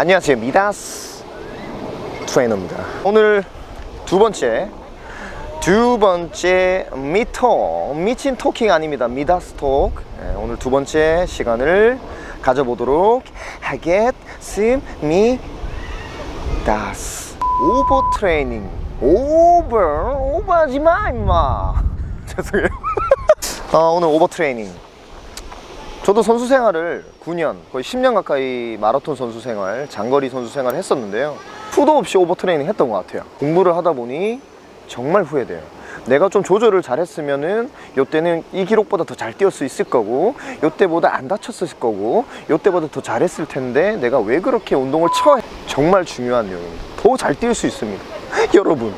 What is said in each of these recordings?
안녕하세요 미다스 트레이너입니다. 오늘 두 번째 두 번째 미터 미친 토킹 아닙니다. 미다스 톡 네, 오늘 두 번째 시간을 가져보도록 하겠습니다. 오버 트레이닝 오버 오버하지 마 임마. 죄송해요. 어, 오늘 오버 트레이닝 저도 선수 생활을 9년, 거의 10년 가까이 마라톤 선수 생활, 장거리 선수 생활을 했었는데요. 후도 없이 오버트레이닝 했던 것 같아요. 공부를 하다 보니 정말 후회돼요. 내가 좀 조절을 잘했으면은 요때는 이 기록보다 더 잘 뛰을 수 있을 거고 요때보다 안 다쳤을 거고 요때보다 더 잘했을 텐데 내가 왜 그렇게 운동을 처 정말 중요한 내용입니다. 더 잘 뛸 수 있습니다. 여러분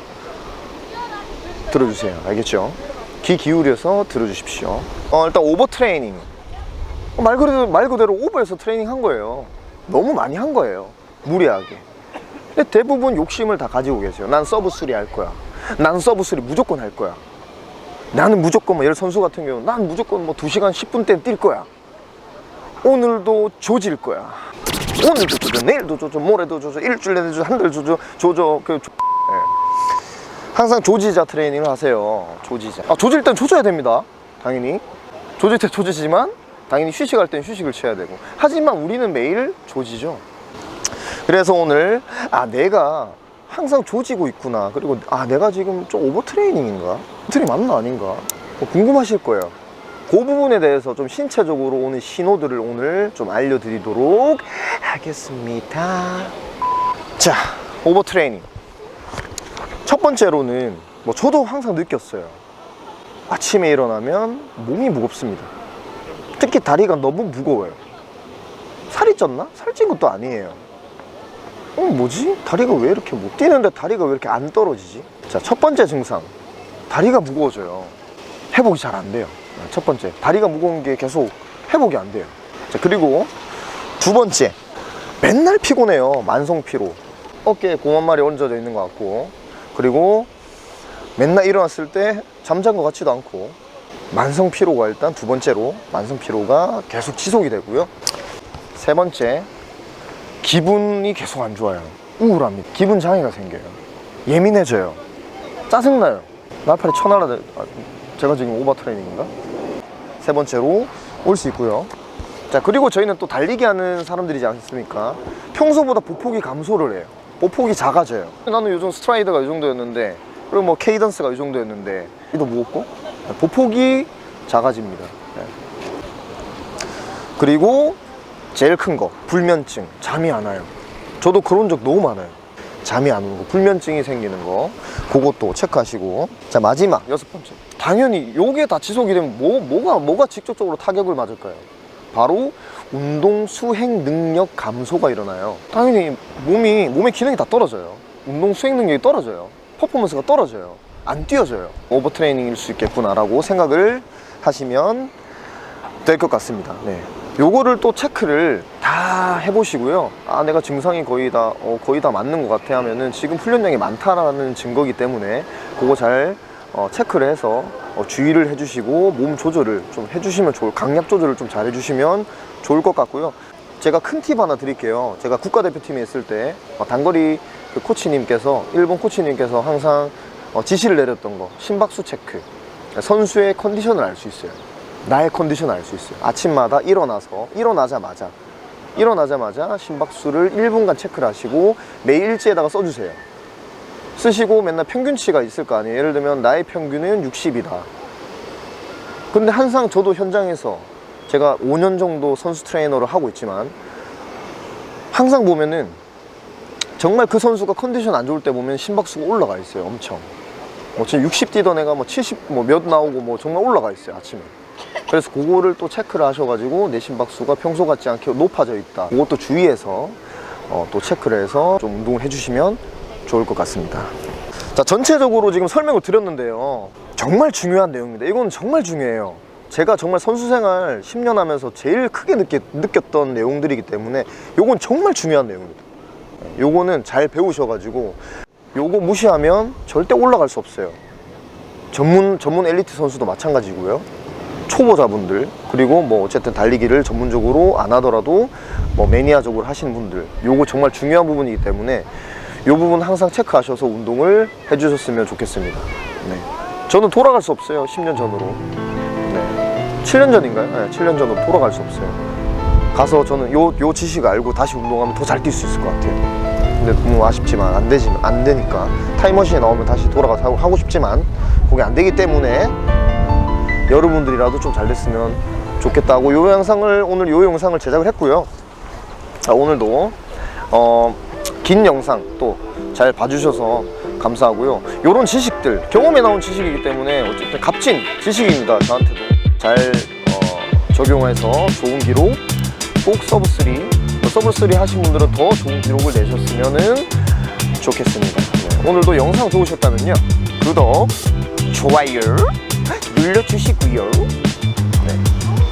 들어주세요. 알겠죠? 귀 기울여서 들어주십시오. 어, 일단 오버트레이닝 말 그대로, 말 그대로 오버해서 트레이닝 한 거예요. 너무 많이 한 거예요. 무리하게. 근데 대부분 욕심을 다 가지고 계세요. 난 서브 수리 할 거야. 난 서브 수리 무조건 할 거야. 나는 무조건 뭐 예를 선수 같은 경우 난 무조건 뭐 2시간 10분 땐뛸 거야. 오늘도 조질 거야. 오늘도 조져, 내일도 조져, 모레도 조져, 일주일 내내 조져, 한 달 조져, 조져, 그 조... 예. 항상 조지자 트레이닝을 하세요. 조지자. 아, 조질 땐 조져야 됩니다. 당연히. 조질 때 조지지만 당연히 휴식할 땐 휴식을 취해야 되고. 하지만 우리는 매일 조지죠. 그래서 오늘 아 내가 항상 조지고 있구나. 그리고 아 내가 지금 좀 오버 트레이닝인가? 트레이 맞나? 아닌가? 뭐 궁금하실 거예요. 그 부분에 대해서 좀 신체적으로 오는 신호들을 오늘 좀 알려드리도록 하겠습니다. 자 오버 트레이닝. 첫 번째로는 뭐 저도 항상 느꼈어요. 아침에 일어나면 몸이 무겁습니다 특히 다리가 너무 무거워요. 살이 쪘나? 살찐 것도 아니에요. 어, 뭐지? 다리가 왜 이렇게 못 뛰는데 다리가 왜 이렇게 안 떨어지지? 자, 첫 번째 증상. 다리가 무거워져요. 회복이 잘 안 돼요. 첫 번째. 다리가 무거운 게 계속 회복이 안 돼요. 자, 그리고 두 번째. 맨날 피곤해요. 만성 피로. 어깨에 마리 얹어져 있는 것 같고. 그리고 맨날 일어났을 때 잠잔 것 같지도 않고. 만성 피로가 일단 두 번째로 만성 피로가 계속 지속이 되고요. 세 번째 기분이 계속 안 좋아요. 우울합니다. 기분 장애가 생겨요. 예민해져요. 짜증나요. 날파리 쳐날아 아, 제가 지금 오버 트레이닝인가? 세 번째로 올 수 있고요. 자 그리고 저희는 또 달리기 하는 사람들이지 않습니까? 평소보다 보폭이 감소를 해요. 보폭이 작아져요. 나는 요즘 스트라이더가 이 정도였는데 그리고 뭐 케이던스가 이 정도였는데 이도 무겁고 보폭이 작아집니다. 네. 그리고 제일 큰 거 불면증 잠이 안 와요. 저도 그런 적 너무 많아요. 잠이 안거 불면증이 생기는 거 그것도 체크하시고 자 마지막 여섯 번째 당연히 요게 다 지속이 되면 뭐, 뭐가 뭐가 직접적으로 타격을 맞을까요? 바로 운동 수행 능력 감소가 일어나요. 당연히 몸이 몸의 기능이 다 떨어져요. 운동 수행 능력이 떨어져요. 퍼포먼스가 떨어져요. 안 뛰어져요. 오버트레이닝일 수 있겠구나라고 생각을 하시면 될 것 같습니다. 네. 요거를 또 체크를 다 해보시고요. 아, 내가 증상이 거의 다, 어, 거의 다 맞는 것 같아 하면은 지금 훈련량이 많다라는 증거기 때문에 그거 잘 어, 체크를 해서 어, 주의를 해주시고 몸 조절을 좀 해주시면 좋을, 강약 조절을 좀 잘 해주시면 좋을 것 같고요. 제가 큰 팁 하나 드릴게요. 제가 국가대표팀에 있을 때 어, 단거리 그 코치님께서, 일본 코치님께서 항상 어, 지시를 내렸던 거 심박수 체크. 선수의 컨디션을 알 수 있어요. 나의 컨디션을 알 수 있어요. 아침마다 일어나서 일어나자마자 일어나자마자 심박수를 1분간 체크를 하시고 매일 일지에다가 써주세요. 쓰시고 맨날 평균치가 있을 거 아니에요. 예를 들면 나의 평균은 60이다. 근데 항상 저도 현장에서 제가 5년 정도 선수 트레이너를 하고 있지만 항상 보면은 정말 그 선수가 컨디션 안 좋을 때 보면 심박수가 올라가 있어요 엄청 뭐 지금 60 뛰던 애가 뭐 70 뭐 몇 나오고 뭐 정말 올라가 있어요 아침에. 그래서 그거를 또 체크를 하셔가지고 내 심 박수가 평소 같지 않게 높아져 있다. 그것도 주의해서 어, 또 체크를 해서 좀 운동을 해주시면 좋을 것 같습니다. 자 전체적으로 지금 설명을 드렸는데요. 정말 중요한 내용입니다. 이건 정말 중요해요. 제가 정말 선수 생활 10년 하면서 제일 크게 느꼈, 느꼈던 내용들이기 때문에 요건 정말 중요한 내용입니다. 요거는 잘 배우셔가지고 요거 무시하면 절대 올라갈 수 없어요. 전문 전문 엘리트 선수도 마찬가지고요. 초보자분들 그리고 뭐 어쨌든 달리기를 전문적으로 안 하더라도 뭐 매니아적으로 하시는 분들 요거 정말 중요한 부분이기 때문에 요 부분 항상 체크하셔서 운동을 해주셨으면 좋겠습니다. 네. 저는 돌아갈 수 없어요. 10년 전으로. 네. 7년 전인가요? 네, 7년 전으로 돌아갈 수 없어요. 가서 저는 요, 요 지식 알고 다시 운동하면 더 잘 뛸 수 있을 것 같아요. 근데 너무 아쉽지만 안 되지만 안 되니까 타임머신에 나오면 다시 돌아가서 하고, 하고 싶지만 그게 안 되기 때문에 여러분들이라도 좀 잘 됐으면 좋겠다고 요 영상을 오늘 요 영상을 제작을 했고요. 자, 오늘도 어, 긴 영상 또 잘 봐주셔서 감사하고요. 요런 지식들 경험에 나온 지식이기 때문에 어쨌든 값진 지식입니다. 저한테도 잘 어, 적용해서 좋은 기록 꼭 서브 3 서브 3 하신 분들은 더 좋은 기록을 내셨으면은 좋겠습니다. 네, 오늘도 영상 좋으셨다면요 구독 좋아요 눌러주시고요. 네,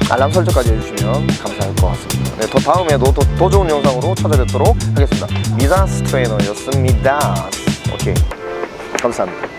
알람 설정까지 해주시면 감사할 것 같습니다. 네, 더 다음에도 더, 더 좋은 영상으로 찾아뵙도록 하겠습니다. 미다스 트레이너였습니다. 오케이. 감사합니다.